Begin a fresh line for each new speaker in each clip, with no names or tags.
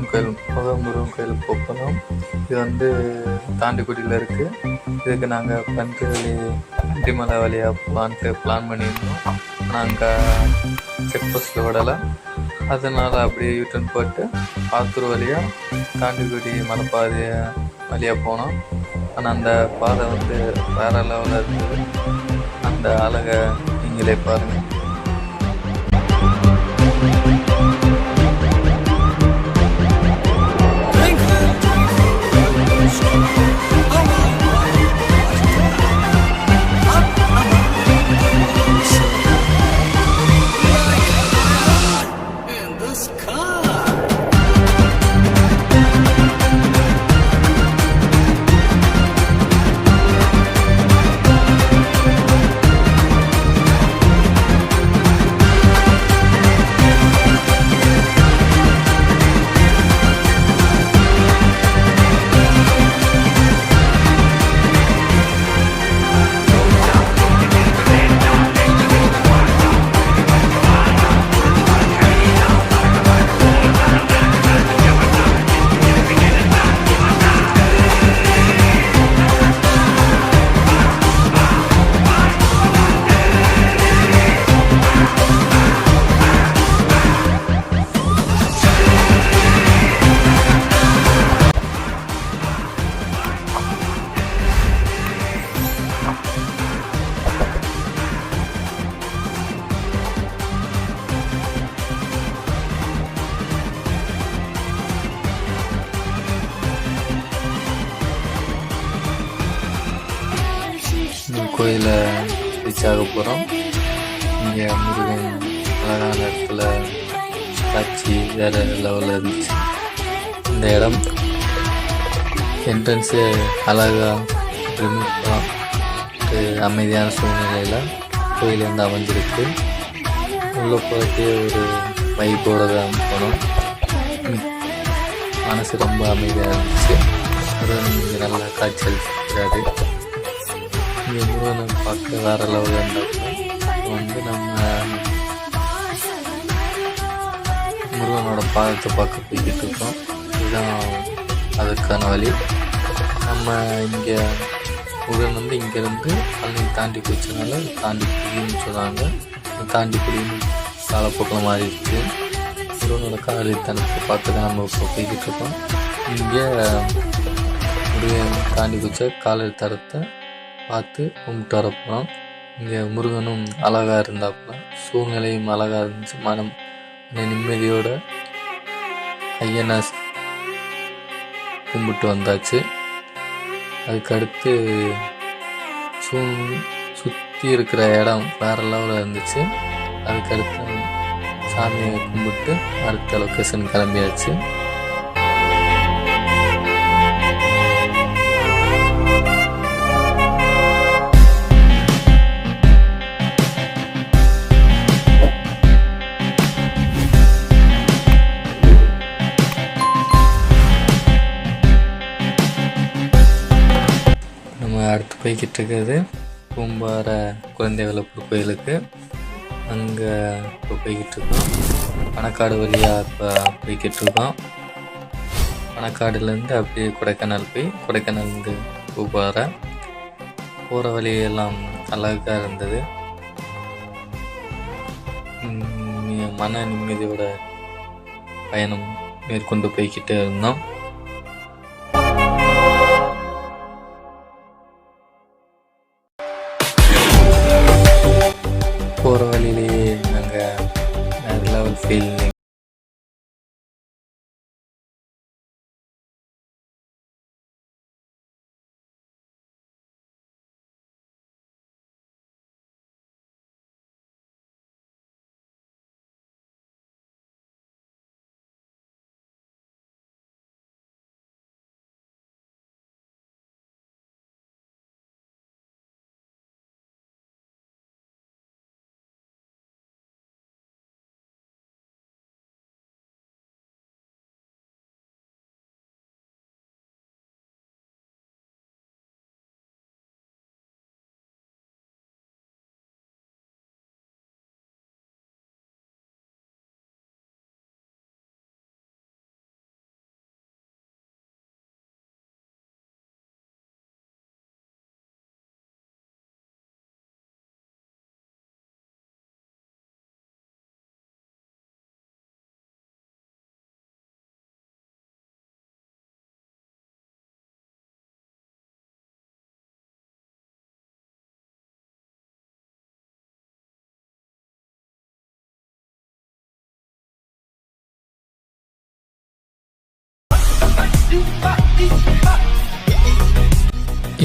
முருகன் கோயில் முதல் முருகன் கோயிலுக்கு போகணும். இது வந்து தாண்டிக்குடியில் இருக்குது இதுக்கு நாங்கள் பஞ்சவெளி அண்டிமலை வழியாக போகலான்ட்டு பிளான் பண்ணியிருந்தோம். நாங்கள் செக் போஸ்ட்டில் விடலை அதனால் அப்படியே யூட்டன் போட்டு ஆத்தூர் வழியாக தாண்டிக்குடி மலைப்பாதை வழியாக போனோம். ஆனால் அந்த பாதை வந்து வேறு லெவலில் இருந்தது. அந்த அழகை நீங்களே பாருங்கள் ரீச் போகிறோம் இங்கே முருகன் அழகான இடத்துல காட்சி வேறு லெவலில் இருந்துச்சு. இந்த இடம் என்ட்ரன்ஸே அழகாக அமைதியான சூழ்நிலையில் கோயில் வந்து அமைஞ்சிருக்கு. உள்ளே போகிறதுக்கே ஒரு வைப்போட தான் போனோம். மனசு ரொம்ப அமைதியாக இருந்துச்சு. அதுவும் நல்லா காய்ச்சல் அளிச்சிருக்காரு. முருகனை பார்க்க வேற லெவலில் இருந்தாப்புல வந்து நம்ம முருகனோட பாதத்தை பார்க்க போய்கிட்டு இருக்கோம். இதுதான் அதுக்கான வழி. நம்ம இங்கே முருகன் வந்து இங்கேருந்து அன்னைக்கு தாண்டி போச்சனால தாண்டி குடின்னு சொன்னாங்க தாண்டி குடின்னு காலப்போக்கில் மாறிடுச்சு முருகனோட காலி தனத்தை பார்த்து தான் நம்ம இப்போ போய்கிட்டு இருக்கோம். இங்கே முருகன் தாண்டி குச்ச காலை தரத்தை பார்த்து கும்பிட்டு வரப்போகிறோம் இங்கே முருகனும் அழகாக இருந்தாப்புல. சூழ்நிலையும் அழகாக இருந்துச்சு. மனம் நிம்மதியோட ஐயனை கும்பிட்டு வந்தாச்சு. அதுக்கடுத்து சூ சுற்றி இருக்கிற இடம் வேறு லெவலில் இருந்துச்சு. அதுக்கடுத்து சாமியை கும்பிட்டு அடுத்த லொக்கேஷன் கிளம்பியாச்சு. போய்கிட்டு இருக்கிறது பூம்பார குழந்தை வளர்ப்பு கோயிலுக்கு. அங்கே இப்போ போய்கிட்டு இருக்கோம் பணக்காடு வழியாக இப்போ போய்கிட்டு இருக்கோம் பணக்காடுலேருந்து அப்படியே கொடைக்கானல் போய் கொடைக்கானல்லேருந்து பூம்பார. போகிற வழியெல்லாம் அழகாக இருந்தது. மன நிம்மதியோட பயணம் மேற்கொண்டு போய்கிட்டே இருந்தோம். போகிற வழியிலேயே நாங்கள் வேறு லெவல் ஃபீல்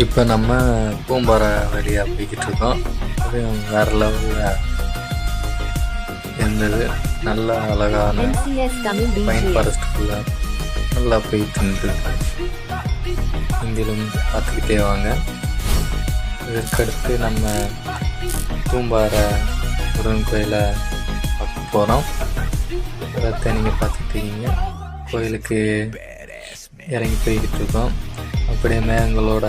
இப்போ நம்ம பூம்பாறை வழியாக போய்கிட்டு இருக்கோம் அதுவும் வேறு லெவலில் இருந்தது. நல்ல அழகான பைன். ஃபாரஸ்ட்டுக்குள்ளே நல்லா போயிட்டு இருந்தது. இங்கிலும் பார்த்துக்கிட்டே வாங்க. இதற்கடுத்து நம்ம பூம்பாறை முருகன் கோயிலை பார்க்க போகிறோம் இடத்தை நீங்கள் பார்த்துட்டு இருக்கீங்க. கோயிலுக்கு இறங்கி போய்கிட்டு இருக்கோம் அப்படியே மேகங்களோட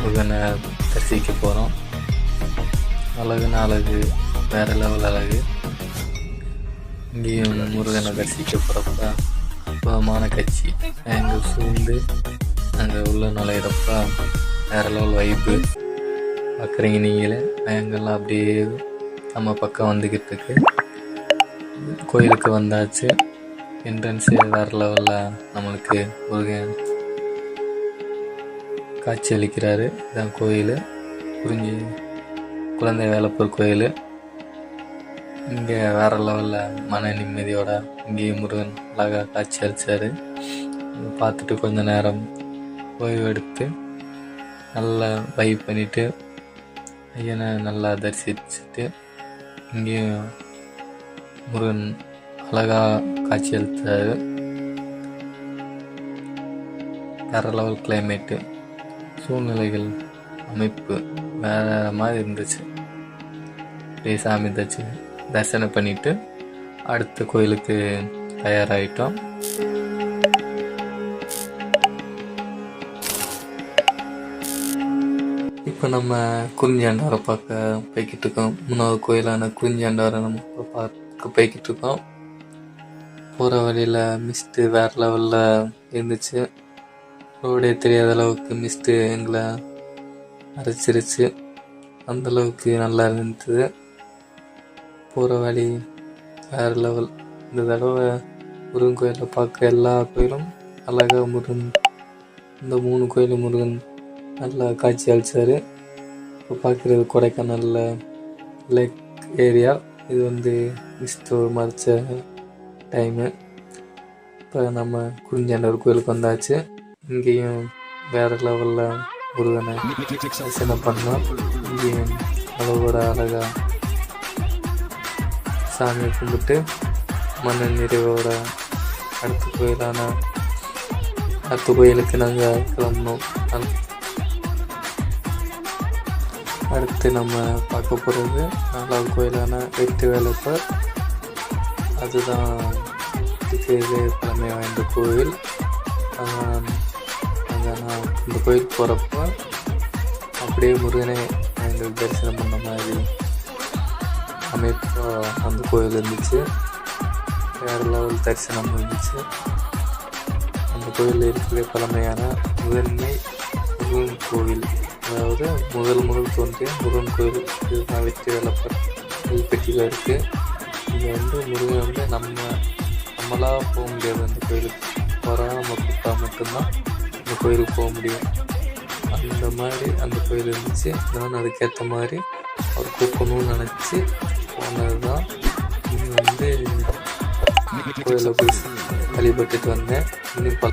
முருகனை தரிசிக்க போகிறோம் அழகுன அழகு வேற லெவல் அழகு. இங்கேயும் முருகனை தரிசிக்க போகிறப்ப அற்புதமான கட்சி. எங்கள் சூழ்ந்து அங்கே உள்ள நுழையிறப்ப வேற லெவல் வைப்பு பார்க்குறீங்க நீங்களே. மேகங்கள்லாம் அப்படியே நம்ம பக்கம் வந்துக்கிட்டு இருக்கு கோயிலுக்கு வந்தாச்சு. என்ட்ரன்ஸு வேறு லெவலில் நம்மளுக்கு முருகன் காட்சி அளிக்கிறாரு. இதான் கோயில். குறிஞ்சி குழந்தை வேலப்பூர் கோயில். இங்கே வேறு லெவலில் மன நிம்மதியோட இங்கேயும் முருகன் அழகாக காட்சி அளித்தார் பார்த்துட்டு கொஞ்ச நேரம் ஓய்வு எடுத்து நல்லா வைப் பண்ணிவிட்டு ஐயனை நல்லா தரிசிச்சுட்டு இங்கேயும் முருகன் அழகாக காட்சி அளித்தார் லெவல் கிளைமேட்டு சூழ்நிலைகள் அமைப்பு வேற மாதிரி இருந்துச்சு. அப்படியே சாமி தச்சு தரிசனம் பண்ணிட்டு அடுத்த கோயிலுக்கு தயாராகிட்டோம் இப்போ நம்ம குறிஞ்சாண்டவரை பார்க்க போய்கிட்டு இருக்கோம். மூணாவது கோயிலான குறிஞ்சாண்டவரை நம்ம பார்க்க போய்கிட்டு இருக்கோம். போகிற வழியில் மிஸ்ட்டு வேறு லெவலில் இருந்துச்சு. ரோடே தெரியாத அளவுக்கு மிஸ்ட்டு எங்களை அரைச்சிருச்சு அந்தளவுக்கு நல்லா இருந்தது. போகிற வழி வேறு லெவல் இந்த தடவை முருகன் கோயிலை பார்க்க எல்லா கோயிலும் அழகாக முருகன் இந்த மூணு கோயிலும் முருகன் நல்லா காட்சி அழிச்சார் இப்போ பார்க்குறது கொடைக்கானலில் லேக் ஏரியா இது வந்து மிஸ்ட்டு மறைச்ச டைமு இப்போ நம்ம குறிஞ்சாண்டவர் கோயிலுக்கு வந்தாச்சு. இங்கேயும் வேறு லெவலில் முருகனை தரிசனம் பண்ணோம். இங்கேயும் அளவோட அழகாக சாமியை கும்பிட்டு மன நிறைவோட அடுத்த கோயிலான அடுத்த கோயிலுக்கு நாங்கள் கிளம்புனோம். அடுத்து நம்ம பார்க்க போகிறது நாலாவது கோயிலான வெற்றி வேலைப்பர் அதுதான் இதுக்கு பழமை வாய்ந்த கோயில் அங்கே நான் இந்த கோயிலுக்கு போகிறப்ப அப்படியே முருகனை எங்களுக்கு தரிசனம் பண்ண மாதிரி அமைப்பாக அந்த கோயில் இருந்துச்சு. வேறு லெவல் தரிசனம் இருந்துச்சு. அந்த கோயிலில் இருக்கிற பழமையான முதன்மை முருகன் கோவில். அதாவது முதல் முதல் தோன்றிய முருகன் கோயில் இதுதான் வெற்றி வேலப்பர் இருக்குது இங்கே வந்து முருகன் வந்து நம்ம நம்மளாக போக முடியாது அந்த கோயிலுக்கு வராம நம்ம கூப்பிட்டா மட்டும்தான் அந்த கோயிலுக்கு போக முடியும். அந்த மாதிரி அந்த கோயில் இருந்துச்சு. நான் அதுக்கேற்ற மாதிரி அவர் கூப்பிடணும்னு நினச்சி போனது தான் வந்து கோயிலில் போய் வழிபட்டுட்டு வந்தேன். இன்னும் பல